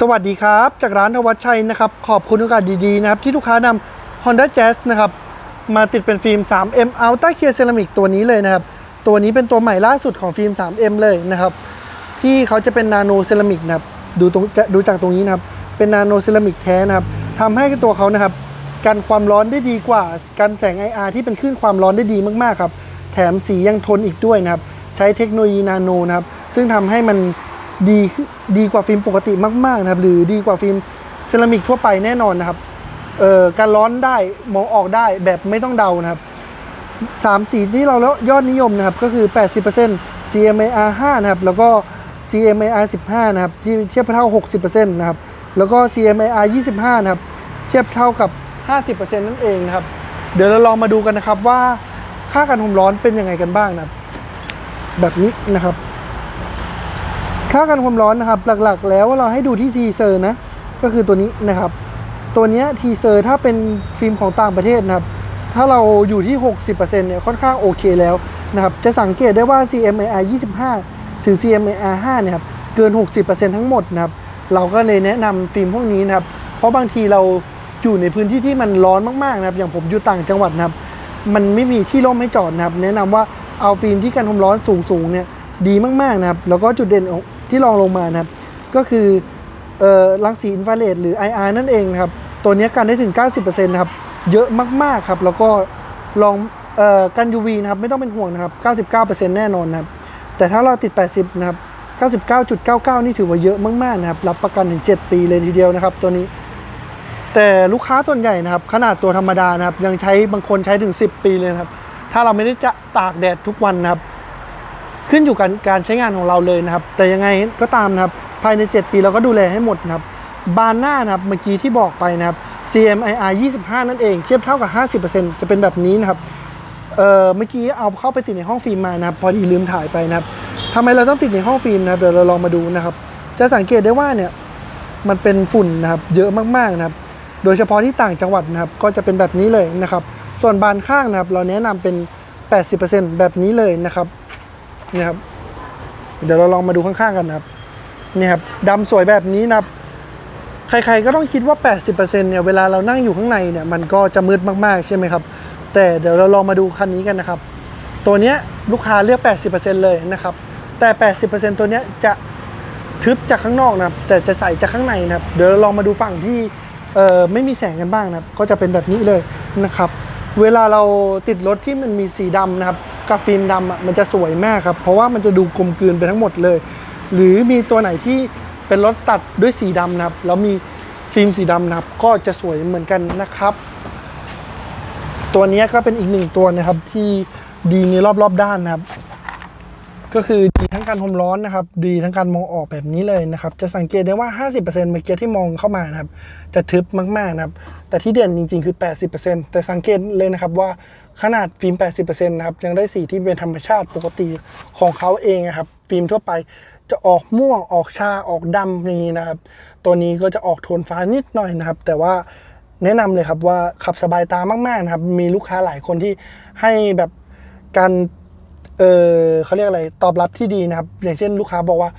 สวัสดีครับ จากร้านธวัชชัยนะครับ ขอบคุณโอกาสดีๆนะครับ ที่ลูกค้านำ Honda Jazz นะครับ มาติดเป็นฟิล์ม 3M Ultra Clear Ceramic ตัวนี้เลยนะครับ ตัวนี้เป็นตัวใหม่ล่าสุดของฟิล์ม 3M เลยนะครับ ที่เขาจะเป็นนาโนเซรามิกนะครับดูตรงดูจากตรงนี้นะครับ เป็นนาโนเซรามิกแท้นะครับทำให้ตัวเขานะครับกันความร้อนได้ดีกว่ากันแสง IR ที่เป็นคลื่นความร้อนได้ดีมากๆครับ แถมสียังทนอีกด้วยนะครับ ใช้เทคโนโลยีนาโนนะครับ ซึ่งทำให้มัน ดีดีกว่าฟิล์มปกติมากๆนะครับ หรือดีกว่าฟิล์มเซรามิกทั่วไปแน่นอนนะครับเอ่อการร้อนได้มองออกได้แบบไม่ต้องเดานะครับสามสีที่เราแล้วยอดนิยมนะครับก็คือ 80% CMAR 5นะครับแล้วก็ CMAR 15นะครับที่เทียบเท่า 60%นะครับแล้วก็ CMAR 25นะครับเทียบเท่ากับ 50%นั่นเองนะครับเดี๋ยวเราลองมาดูกันนะครับว่าค่าการความร้อนเป็นยังไงกันบ้างนะครับ แบบนี้นะครับ ค่าการความร้อนนะครับ หลักๆ แล้วเราให้ดูที่ทีเซอร์นะ ก็คือตัวนี้นะครับ ตัวนี้ทีเซอร์ถ้าเป็นฟิล์มของต่างประเทศนะครับ ถ้าเราอยู่ที่ 60%เนี่ยค่อนข้างโอเคแล้วนะครับ จะสังเกตได้ว่า CMAR 25 ถึง CMAR 5เนี่ยครับเกิน 60%ทั้งหมดนะครับ เราก็เลยแนะนำฟิล์มพวกนี้นะครับ เพราะบางทีเราอยู่ในพื้นที่ที่มันร้อนมากๆนะครับ อย่างผมอยู่ต่างจังหวัดนะครับ มันไม่มีที่ร่มให้จอดนะครับ แนะนำว่าเอาฟิล์มที่กันความร้อนสูงๆเนี่ยดีมากๆนะครับ แล้วก็จุดเด่นของ ที่รองลงมานะครับ ก็คือรังสีอินฟราเรดหรือ IR นั่นเองครับ ตัวนี้กันได้ถึง 90%นะครับ เยอะมากๆครับ แล้วก็ลองออกัน UV นะครับ ไม่ต้องเป็นห่วงนะครับ 99%แน่นอนนะครับ แต่ถ้าเราติด 80 นะครับ 99.99 นี่ถือว่าเยอะมากๆนะครับ รับประกันถึง 7 ปีเลยทีเดียวนะครับ ตัวนี้ แต่ลูกค้าส่วนใหญ่นะครับ ขนาดตัวธรรมดานะครับ ยังใช้บางคนใช้ถึง 10 ปีเลยนะครับ ถ้าเราไม่ได้จะตากแดดทุกวันนะครับ ขึ้นอยู่กับการใช้งานของเราเลยนะครับ แต่ยังไงก็ตามนะครับ ภายใน 7 ปีเราก็ดูแลให้หมดนะครับ บานหน้านะครับ เมื่อกี้ที่บอกไปนะครับ CMIR 25 นั่นเอง เทียบเท่ากับ 50%จะเป็นแบบนี้นะครับ เอ่อ เมื่อกี้เอาเข้าไปติดในห้องฟิล์มมานะครับ พอดีลืมถ่ายไปนะครับทำไมเราต้องติดในห้องฟิล์มนะครับ เดี๋ยวเราลองมาดูนะครับ จะสังเกตได้ว่าเนี่ย มันเป็นฝุ่นนะครับ เยอะมากๆนะครับ โดยเฉพาะที่ต่างจังหวัดนะครับ ก็จะเป็นแบบนี้เลยนะครับ ส่วนบานข้างนะครับ เราแนะนำเป็น 80%แบบนี้เลยนะครับ นี่ครับ เดี๋ยวเราลองมาดูข้างๆกันนะครับ นี่ครับดำสวยแบบนี้นะครับ ใครๆก็ต้องคิดว่า 80%เนี่ยเวลาเรานั่งอยู่ข้างในเนี่ยมันก็จะมืดมากๆใช่ไหมครับ แต่เดี๋ยวเราลองมาดูคันนี้กันนะครับ ตัวเนี้ยลูกค้าเลือก 80%เลยนะครับ แต่ 80%ตัวเนี้ยจะทึบจากข้างนอกนะครับ แต่จะใสจากข้างในนะครับ เดี๋ยวเราลองมาดูฝั่งที่เอ่อไม่มีแสงกันบ้างนะครับ ก็จะเป็นแบบนี้เลยนะครับ เวลาเราติดรถที่มันมีสีดำนะครับ กับฟิล์มดำอะมันจะสวยมากครับ เพราะว่ามันจะดูกลมกลืนไปทั้งหมดเลย หรือมีตัวไหนที่เป็นรถตัดด้วยสีดำนะครับแล้วมีฟิล์มสีดำนะครับ ก็จะสวยเหมือนกันนะครับ ตัวนี้ก็เป็นอีกหนึ่งตัวนะครับที่ดีในรอบรอบๆด้านนะครับ ก็คือดีทั้งการความร้อนนะครับ ดีทั้งการมองออกแบบนี้เลยนะครับ จะสังเกตได้ว่า 50%เมื่อกี้ที่มองเข้ามานะครับ จะทึบมากๆนะครับ แต่ที่เด่นจริง ๆ คือ 80%แต่สังเกตเลยนะครับว่า ขนาดฟิล์ม 80%นะครับยังได้สีที่เป็นธรรมชาติปกติของเขาเองนะครับ ฟิล์มทั่วไปจะออกม่วงออกชาออกดำอย่างนี้นะครับ ตัวนี้ก็จะออกโทนฟ้านิดหน่อยนะครับ แต่ว่าแนะนำเลยครับว่าขับสบายตามากๆนะครับ มีลูกค้าหลายคนที่ให้แบบการเออเขาเรียกอะไรตอบรับที่ดีนะครับ อย่างเช่นลูกค้าบอกว่า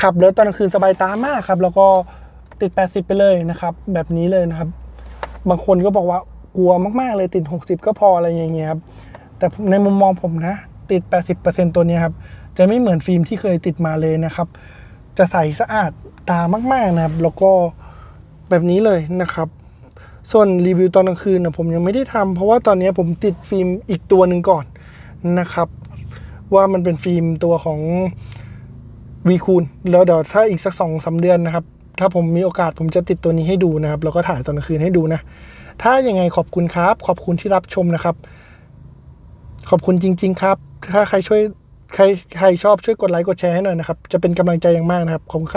ขับแล้วตอนกลางคืนสบายตามากครับ แล้วก็ติด 80 ไปเลยนะครับ แบบนี้เลยนะครับ บางคนก็บอกว่า กลัวมากๆเลยติด 60 ก็พออะไรอย่างเงี้ยครับแต่ในมุมมองผมนะ ติด 80%ตัวนี้ครับ จะไม่เหมือนฟิล์มที่เคยติดมาเลยนะครับ จะใสสะอาดตามาก ๆนะครับ แล้วก็แบบนี้เลยนะครับ ส่วนรีวิวตอนกลางคืนนะผมยังไม่ได้ทำเพราะว่าตอนนี้ผมติดฟิล์มอีกตัวหนึ่งก่อนนะครับ ว่ามันเป็นฟิล์มตัวของวีคูณแล้วเดี๋ยวถ้าอีกสักสองสาเดือนนะครับ ถ้าผมมีโอกาสผมจะติดตัวนี้ให้ดูนะครับ แล้วก็ถ่ายตอนกลางคืนให้ดูนะ ถ้ายังไงขอบคุณครับ ขอบคุณที่รับชมนะครับ ขอบคุณจริง ๆ ครับ ถ้าใครช่วยใครใครชอบช่วยกดไลค์กดแชร์ให้หน่อยนะครับ จะเป็นกำลังใจอย่างมากนะครับขอบคุณครับ